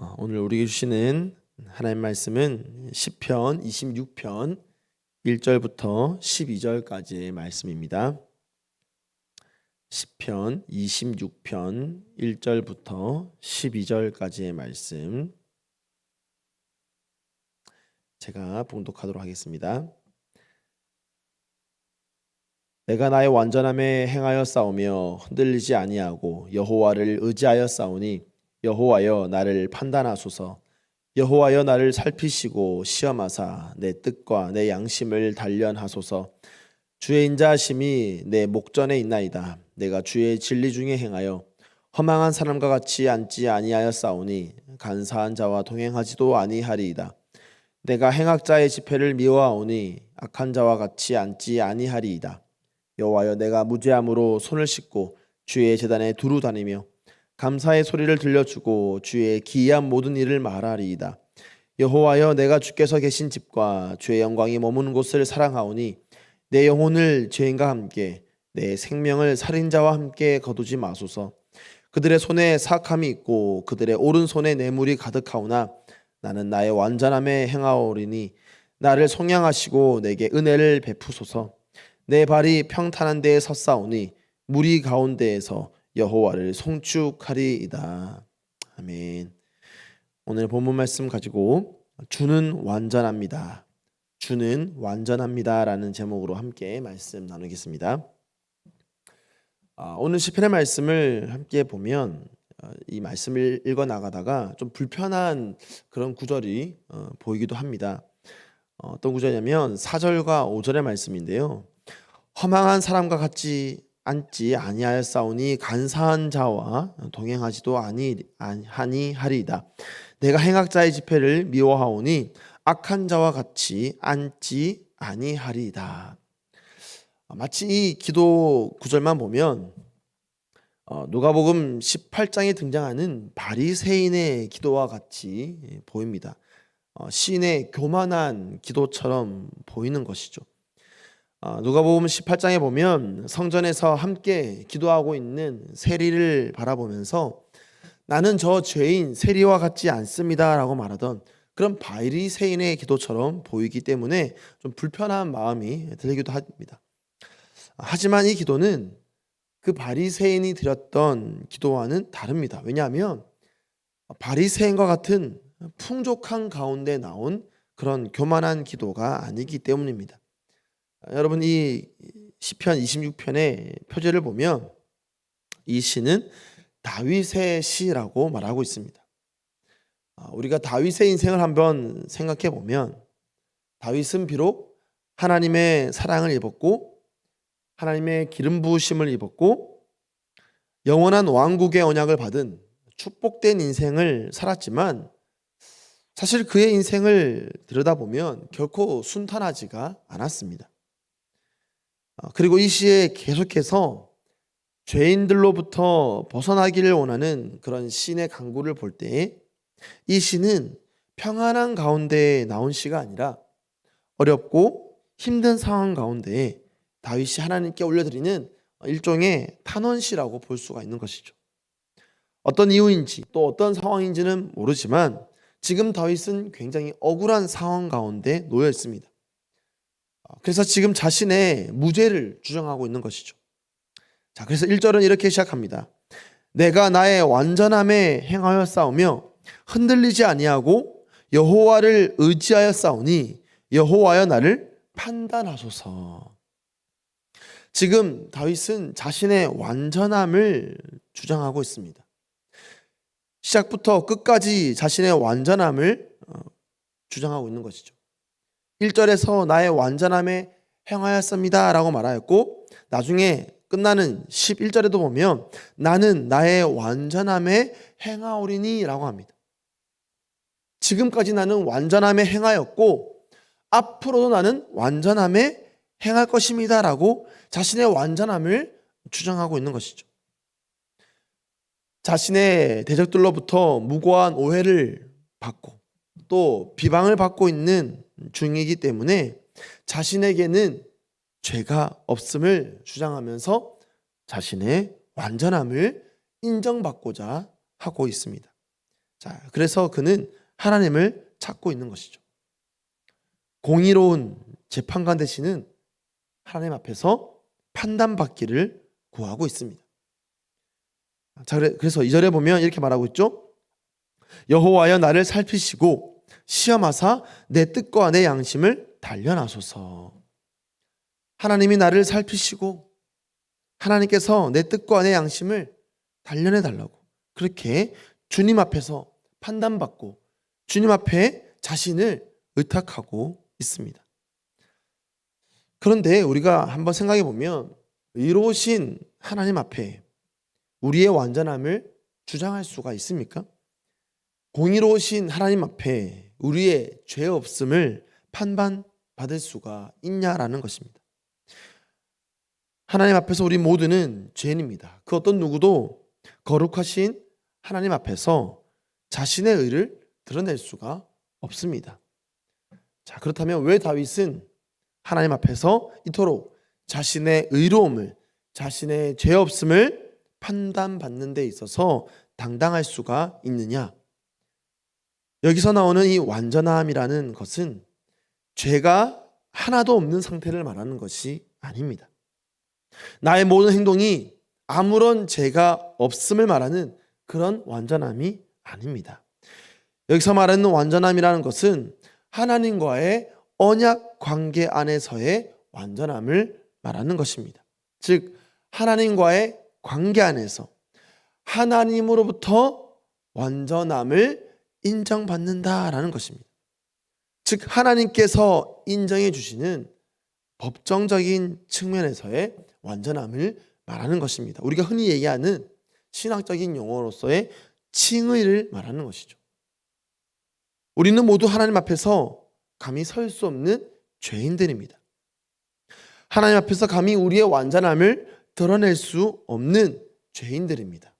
어, 오늘 우리에게 주시는 하나님 말씀은 시편 26편 1절부터 12절까지의 말씀입니다. 시편 26편 1절부터 12절까지의 말씀 제가 봉독하도록 하겠습니다. 내가 나의 완전함에 행하여 싸우며 흔들리지 아니하고 여호와를 의지하여 싸우니 여호와여 나를 판단하소서. 여호와여 나를 살피시고 시험하사 내 뜻과 내 양심을 단련하소서. 주의 인자하심이 내 목전에 있나이다. 내가 주의 진리 중에 행하여 허망한 사람과 같이 앉지 아니하여 싸우니 간사한 자와 동행하지도 아니하리이다. 내가 행악자의 집회를 미워하오니 악한 자와 같이 앉지 아니하리이다. 여호와여 내가 무죄함으로 손을 씻고 주의 제단에 두루 다니며 감사의 소리를 들려주고 주의 기이한 모든 일을 말하리이다. 여호와여 내가 주께서 계신 집과 주의 영광이 머무는 곳을 사랑하오니 내 영혼을 죄인과 함께 내 생명을 살인자와 함께 거두지 마소서. 그들의 손에 사악함이 있고 그들의 오른손에 뇌물이 가득하오나 나는 나의 완전함에 행하오리니 나를 속량하시고 내게 은혜를 베푸소서. 내 발이 평탄한 데에 섰사오니 무리 가운데에서 여호와를 송축하리이다. 아멘. 오늘 본문 말씀 가지고 주는 완전합니다. 주는 완전합니다라는 제목으로 함께 말씀 나누겠습니다. 아, 오늘 시편의 말씀을 함께 보면 어, 이 말씀을 읽어 나가다가 좀 불편한 그런 구절이 어, 보이기도 합니다. 어, 어떤 구절이냐면 4절과 5절의 말씀인데요. 허망한 사람과 같이 앉지 아니하였사오니 간사한 자와 동행하지도 아니 하니 하리이다. 내가 행악자의 집회를 미워하오니 악한 자와 같이 앉지 아니하리이다. 마치 이 기도 구절만 보면 어, 누가복음 18장에 등장하는 바리새인의 기도와 같이 보입니다. 어, 시인의 교만한 기도처럼 보이는 것이죠. 아, 누가복음 18장에 보면 성전에서 함께 기도하고 있는 세리를 바라보면서 나는 저 죄인 세리와 같지 않습니다라고 말하던 그런 바리새인의 기도처럼 보이기 때문에 좀 불편한 마음이 들기도 합니다. 하지만 이 기도는 그 바리새인이 드렸던 기도와는 다릅니다. 왜냐하면 바리새인과 같은 풍족한 가운데 나온 그런 교만한 기도가 아니기 때문입니다. 여러분 이 시편 26편의 표제를 보면 이 시는 다윗의 시라고 말하고 있습니다. 아, 우리가 다윗의 인생을 한번 생각해 보면 다윗은 비록 하나님의 사랑을 입었고 하나님의 기름 부으심을 입었고 영원한 왕국의 언약을 받은 축복된 인생을 살았지만 사실 그의 인생을 들여다보면 결코 순탄하지가 않았습니다. 어, 그리고 이 시에 계속해서 죄인들로부터 벗어나기를 원하는 그런 신의 강구를 볼 때 이 시는 평안한 가운데 나온 시가 아니라 어렵고 힘든 상황 가운데 다윗이 하나님께 올려드리는 일종의 탄원시라고 볼 수가 있는 것이죠. 어떤 이유인지 또 어떤 상황인지는 모르지만 지금 다윗은 굉장히 억울한 상황 가운데 놓여 있습니다. 그래서 지금 자신의 무죄를 주장하고 있는 것이죠. 자, 그래서 1절은 이렇게 시작합니다. 내가 나의 완전함에 행하여 싸우며 흔들리지 아니하고 여호와를 의지하여 싸우니 여호와여 나를 판단하소서. 지금 다윗은 자신의 완전함을 주장하고 있습니다. 시작부터 끝까지 자신의 완전함을 어, 주장하고 있는 것이죠. 1절에서 나의 완전함에 행하였습니다. 라고 말하였고, 나중에 끝나는 11절에도 보면 나는 나의 완전함에 행하오리니 라고 합니다. 지금까지 나는 완전함에 행하였고, 앞으로도 나는 완전함에 행할 것입니다. 라고 자신의 완전함을 주장하고 있는 것이죠. 자신의 대적들로부터 무고한 오해를 받고 또 비방을 받고 있는 중이기 때문에 자신에게는 죄가 없음을 주장하면서 자신의 완전함을 인정받고자 하고 있습니다. 자, 그래서 그는 하나님을 찾고 있는 것이죠. 공의로운 재판관 대신은 하나님 앞에서 판단받기를 구하고 있습니다. 자, 그래- 그래서 이절에 보면 이렇게 말하고 있죠. 여호와여 나를 살피시고 시험하사 내 뜻과 내 양심을 단련하소서. 하나님이 나를 살피시고 하나님께서 내 뜻과 내 양심을 단련해 달라고 그렇게 주님 앞에서 판단받고 주님 앞에 자신을 의탁하고 있습니다. 그런데 우리가 한번 생각해 보면 의로우신 하나님 앞에 우리의 완전함을 주장할 수가 있습니까? 공의로우신 하나님 앞에 우리의 죄 없음을 판단받을 수가 있냐라는 것입니다. 하나님 앞에서 우리 모두는 죄인입니다. 그 어떤 누구도 거룩하신 하나님 앞에서 자신의 의를 드러낼 수가 없습니다. 자, 그렇다면 왜 다윗은 하나님 앞에서 이토록 자신의 의로움을 자신의 죄 없음을 판단받는 데 있어서 당당할 수가 있느냐? 여기서 나오는 이 완전함이라는 것은 죄가 하나도 없는 상태를 말하는 것이 아닙니다. 나의 모든 행동이 아무런 죄가 없음을 말하는 그런 완전함이 아닙니다. 여기서 말하는 완전함이라는 것은 하나님과의 언약 관계 안에서의 완전함을 말하는 것입니다. 즉 하나님과의 관계 안에서 하나님으로부터 완전함을 인정받는다라는 것입니다. 즉 하나님께서 인정해 주시는 법정적인 측면에서의 완전함을 말하는 것입니다. 우리가 흔히 얘기하는 신학적인 용어로서의 칭의를 말하는 것이죠. 우리는 모두 하나님 앞에서 감히 설 수 없는 죄인들입니다. 하나님 앞에서 감히 우리의 완전함을 드러낼 수 없는 죄인들입니다.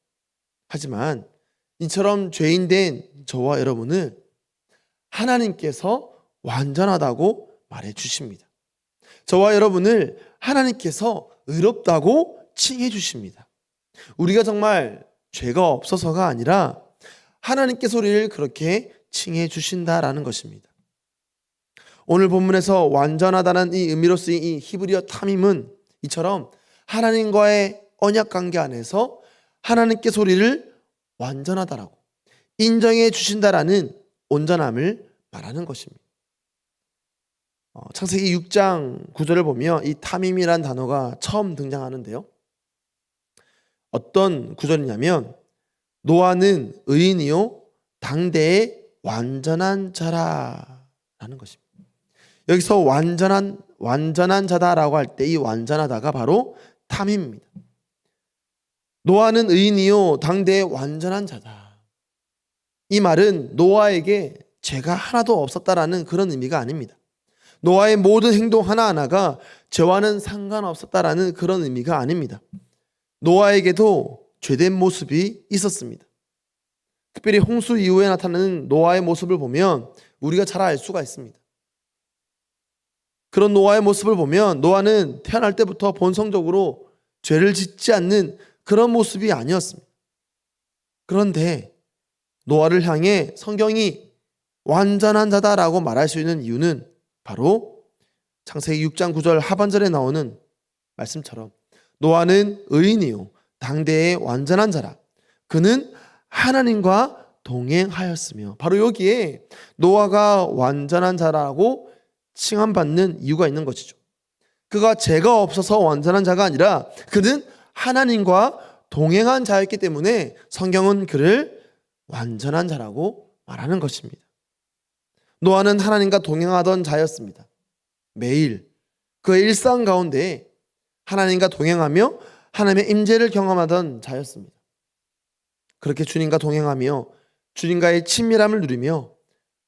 하지만 이처럼 죄인된 저와 여러분은 하나님께서 완전하다고 말해 주십니다. 저와 여러분을 하나님께서 의롭다고 칭해 주십니다. 우리가 정말 죄가 없어서가 아니라 하나님께서 우리를 그렇게 칭해 주신다라는 것입니다. 오늘 본문에서 완전하다는 이 의미로 쓰인 이 히브리어 탐임은 이처럼 하나님과의 언약 관계 안에서 하나님께서 우리를 완전하다라고 인정해 주신다라는 온전함을 말하는 것입니다. 어, 창세기 6장 9절을 보면 이 탐임이란 단어가 처음 등장하는데요. 어떤 구절이냐면 노아는 의인이요 당대의 완전한 자라라는 것입니다. 여기서 완전한 완전한 자다라고 할 때 이 완전하다가 바로 탐임입니다. 노아는 의인이요 당대의 완전한 자다. 이 말은 노아에게 죄가 하나도 없었다라는 그런 의미가 아닙니다. 노아의 모든 행동 하나하나가 죄와는 상관없었다라는 그런 의미가 아닙니다. 노아에게도 죄된 모습이 있었습니다. 특별히 홍수 이후에 나타나는 노아의 모습을 보면 우리가 잘 알 수가 있습니다. 그런 노아의 모습을 보면 노아는 태어날 때부터 본성적으로 죄를 짓지 않는 그런 모습이 아니었습니다. 그런데 노아를 향해 성경이 완전한 자다라고 말할 수 있는 이유는 바로 창세기 6장 9절 하반절에 나오는 말씀처럼 노아는 의인이요 당대의 완전한 자라 그는 하나님과 동행하였으며 바로 여기에 노아가 완전한 자라고 칭함받는 이유가 있는 것이죠. 그가 죄가 없어서 완전한 자가 아니라 그는 하나님과 동행한 자였기 때문에 성경은 그를 완전한 자라고 말하는 것입니다. 노아는 하나님과 동행하던 자였습니다. 매일 그의 일상 가운데 하나님과 동행하며 하나님의 임재를 경험하던 자였습니다. 그렇게 주님과 동행하며 주님과의 친밀함을 누리며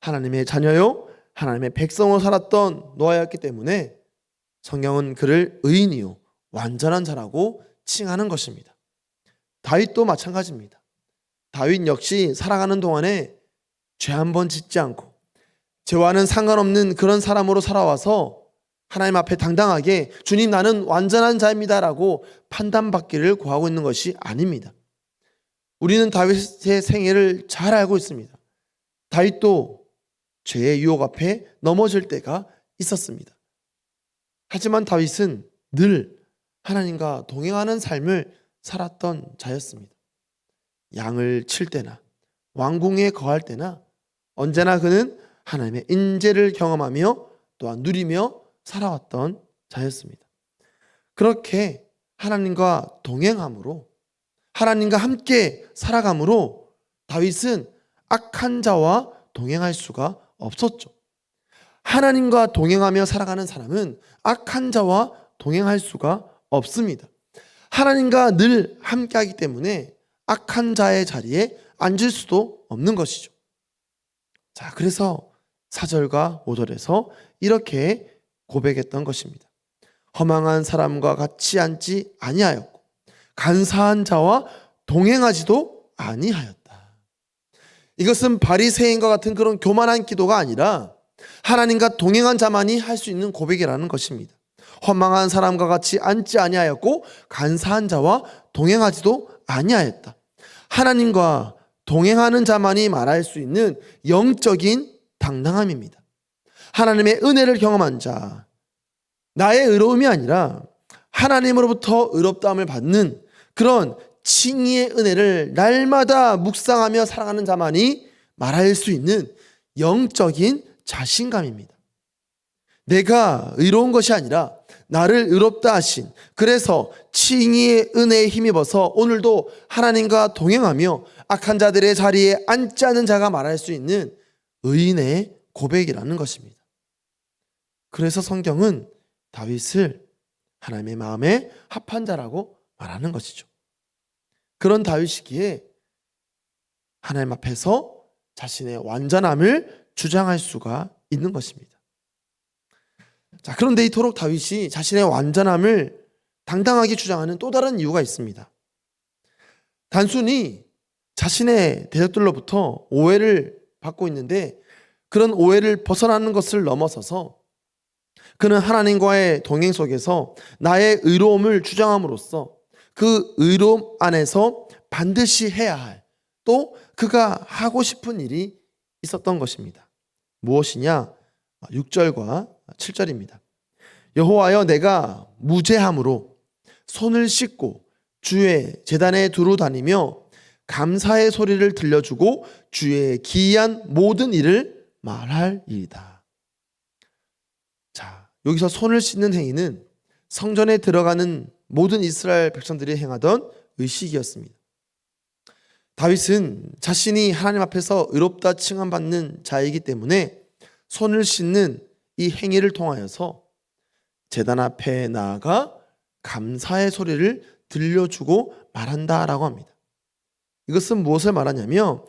하나님의 자녀요 하나님의 백성으로 살았던 노아였기 때문에 성경은 그를 의인이요 완전한 자라고 칭하는 것입니다. 다윗도 마찬가지입니다. 다윗 역시 살아가는 동안에 죄 한 번 짓지 않고 죄와는 상관없는 그런 사람으로 살아와서 하나님 앞에 당당하게 주님 나는 완전한 자입니다라고 판단받기를 구하고 있는 것이 아닙니다. 우리는 다윗의 생애를 잘 알고 있습니다. 다윗도 죄의 유혹 앞에 넘어질 때가 있었습니다. 하지만 다윗은 늘 하나님과 동행하는 삶을 살았던 자였습니다. 양을 칠 때나 왕궁에 거할 때나 언제나 그는 하나님의 인재를 경험하며 또한 누리며 살아왔던 자였습니다. 그렇게 하나님과 동행함으로 하나님과 함께 살아감으로 다윗은 악한 자와 동행할 수가 없었죠. 하나님과 동행하며 살아가는 사람은 악한 자와 동행할 수가 없습니다. 하나님과 늘 함께하기 때문에 악한 자의 자리에 앉을 수도 없는 것이죠. 자, 그래서 4절과 5절에서 이렇게 고백했던 것입니다. 허망한 사람과 같이 앉지 아니하였고 간사한 자와 동행하지도 아니하였다. 이것은 바리새인과 같은 그런 교만한 기도가 아니라 하나님과 동행한 자만이 할 수 있는 고백이라는 것입니다. 허망한 사람과 같이 앉지 아니하였고 간사한 자와 동행하지도 아니하였다. 하나님과 동행하는 자만이 말할 수 있는 영적인 당당함입니다. 하나님의 은혜를 경험한 자, 나의 의로움이 아니라 하나님으로부터 의롭다함을 받는 그런 칭의의 은혜를 날마다 묵상하며 살아가는 자만이 말할 수 있는 영적인 자신감입니다. 내가 의로운 것이 아니라 나를 의롭다 하신 그래서 칭의의 은혜에 힘입어서 오늘도 하나님과 동행하며 악한 자들의 자리에 앉지 않은 자가 말할 수 있는 의인의 고백이라는 것입니다. 그래서 성경은 다윗을 하나님의 마음에 합한 자라고 말하는 것이죠. 그런 다윗이기에 하나님 앞에서 자신의 완전함을 주장할 수가 있는 것입니다. 자, 그런데 이토록 다윗이 자신의 완전함을 당당하게 주장하는 또 다른 이유가 있습니다. 단순히 자신의 대적들로부터 오해를 받고 있는데 그런 오해를 벗어나는 것을 넘어서서 그는 하나님과의 동행 속에서 나의 의로움을 주장함으로써 그 의로움 안에서 반드시 해야 할 또 그가 하고 싶은 일이 있었던 것입니다. 무엇이냐? 6절과 7절입니다. 여호와여 내가 무죄함으로 손을 씻고 주의 재단에 두루 다니며 감사의 소리를 들려주고 주의 기이한 모든 일을 말할 일이다. 자, 여기서 손을 씻는 행위는 성전에 들어가는 모든 이스라엘 백성들이 행하던 의식이었습니다. 다윗은 자신이 하나님 앞에서 의롭다 칭함받는 자이기 때문에 손을 씻는 이 행위를 통하여서 재단 앞에 나아가 감사의 소리를 들려주고 말한다라고 합니다. 이것은 무엇을 말하냐면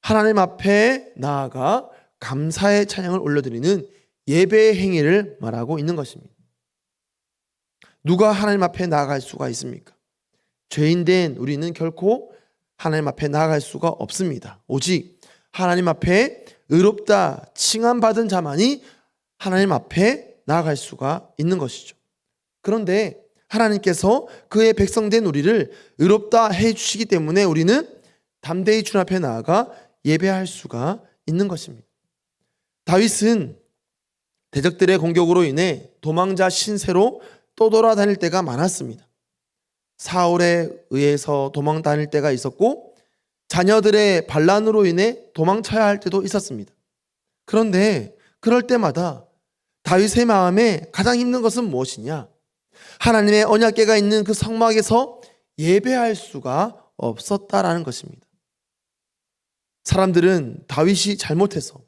하나님 앞에 나아가 감사의 찬양을 올려드리는 예배의 행위를 말하고 있는 것입니다. 누가 하나님 앞에 나아갈 수가 있습니까? 죄인된 우리는 결코 하나님 앞에 나아갈 수가 없습니다. 오직 하나님 앞에 의롭다 칭함 받은 자만이 하나님 앞에 나아갈 수가 있는 것이죠. 그런데 하나님께서 그의 백성된 우리를 의롭다 해 주시기 때문에 우리는 담대히 주 앞에 나아가 예배할 수가 있는 것입니다. 다윗은 대적들의 공격으로 인해 도망자 신세로 떠돌아다닐 때가 많았습니다. 사울에 의해서 도망 다닐 때가 있었고 자녀들의 반란으로 인해 도망쳐야 할 때도 있었습니다. 그런데 그럴 때마다 다윗의 마음에 가장 힘든 것은 무엇이냐? 하나님의 언약궤가 있는 그 성막에서 예배할 수가 없었다라는 것입니다. 사람들은 다윗이 잘못해서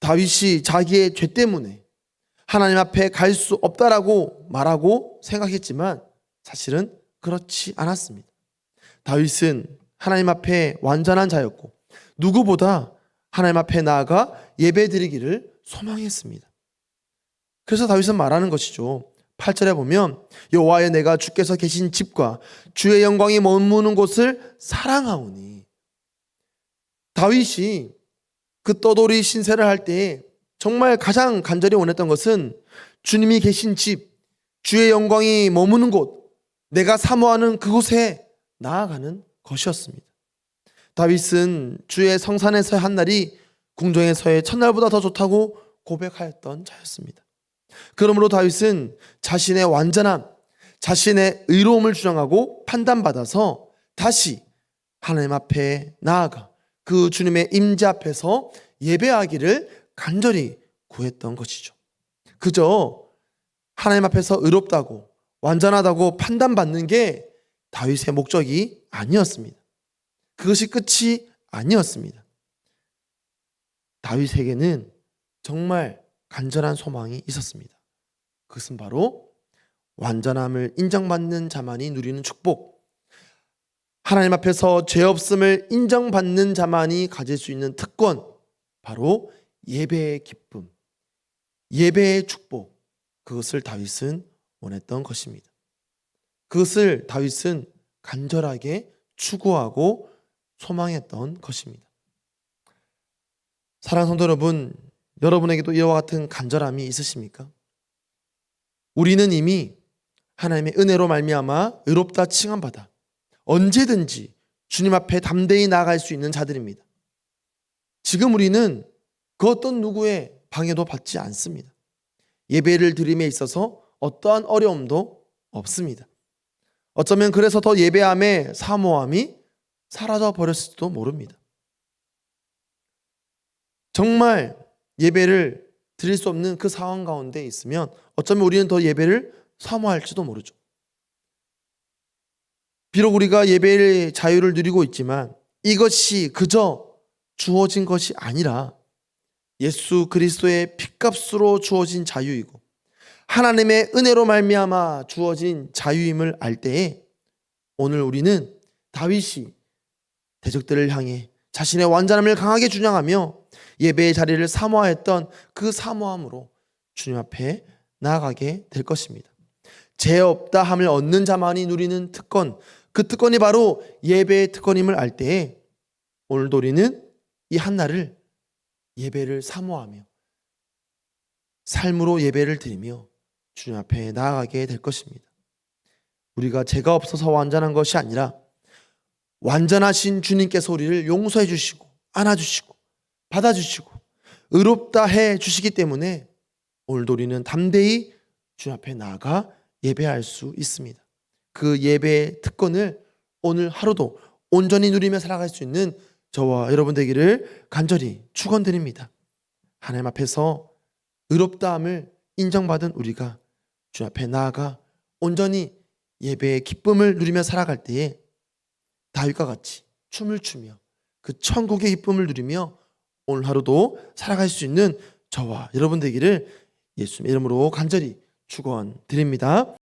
다윗이 자기의 죄 때문에 하나님 앞에 갈 수 없다라고 말하고 생각했지만 사실은 그렇지 않았습니다. 다윗은 하나님 앞에 완전한 자였고 누구보다 하나님 앞에 나아가 예배드리기를 소망했습니다. 그래서 다윗은 말하는 것이죠. 8절에 보면 여호와의 내가 주께서 계신 집과 주의 영광이 머무는 곳을 사랑하오니 다윗이 그 떠돌이 신세를 할 때에 정말 가장 간절히 원했던 것은 주님이 계신 집, 주의 영광이 머무는 곳, 내가 사모하는 그곳에 나아가는 것이었습니다. 다윗은 주의 성산에서의 한 날이 궁정에서의 첫날보다 더 좋다고 고백하였던 자였습니다. 그러므로 다윗은 자신의 완전함, 자신의 의로움을 주장하고 판단받아서 다시 하나님 앞에 나아가 그 주님의 임재 앞에서 예배하기를 간절히 구했던 것이죠. 그저 하나님 앞에서 의롭다고 완전하다고 판단받는 게 다윗의 목적이 아니었습니다. 그것이 끝이 아니었습니다. 다윗에게는 정말 간절한 소망이 있었습니다. 그것은 바로 완전함을 인정받는 자만이 누리는 축복. 하나님 앞에서 죄 없음을 인정받는 자만이 가질 수 있는 특권. 바로 예배의 기쁨, 예배의 축복. 그것을 다윗은 원했던 것입니다. 그것을 다윗은 간절하게 추구하고 소망했던 것입니다. 사랑하는 성도 여러분, 여러분에게도 이와 같은 간절함이 있으십니까? 우리는 이미 하나님의 은혜로 말미암아 의롭다 칭함 받아 언제든지 주님 앞에 담대히 나아갈 수 있는 자들입니다. 지금 우리는 그 어떤 누구의 방해도 받지 않습니다. 예배를 드림에 있어서 어떠한 어려움도 없습니다. 어쩌면 그래서 더 예배함의 사모함이 사라져 버렸을지도 모릅니다. 정말 예배를 드릴 수 없는 그 상황 가운데 있으면 어쩌면 우리는 더 예배를 사모할지도 모르죠. 비록 우리가 예배의 자유를 누리고 있지만 이것이 그저 주어진 것이 아니라 예수 그리스도의 핏값으로 주어진 자유이고 하나님의 은혜로 말미암아 주어진 자유임을 알 때에 오늘 우리는 다윗이 대적들을 향해 자신의 완전함을 강하게 주장하며 예배의 자리를 사모하였던 그 사모함으로 주님 앞에 나아가게 될 것입니다. 죄 없다 함을 얻는 자만이 누리는 특권, 그 특권이 바로 예배의 특권임을 알 때에 오늘도 우리는 이 한날을 예배를 사모하며 삶으로 예배를 드리며 주님 앞에 나아가게 될 것입니다. 우리가 죄가 없어서 완전한 것이 아니라 완전하신 주님께서 우리를 용서해 주시고 안아주시고 받아주시고 의롭다 해 주시기 때문에 오늘도 우리는 담대히 주님 앞에 나아가 예배할 수 있습니다. 그 예배의 특권을 오늘 하루도 온전히 누리며 살아갈 수 있는 저와 여러분 되기를 간절히 축원드립니다. 하나님 앞에서 의롭다함을 인정받은 우리가 주 앞에 나아가 온전히 예배의 기쁨을 누리며 살아갈 때에 다윗과 같이 춤을 추며 그 천국의 기쁨을 누리며 오늘 하루도 살아갈 수 있는 저와 여러분 되기를 예수님의 이름으로 간절히 축원드립니다.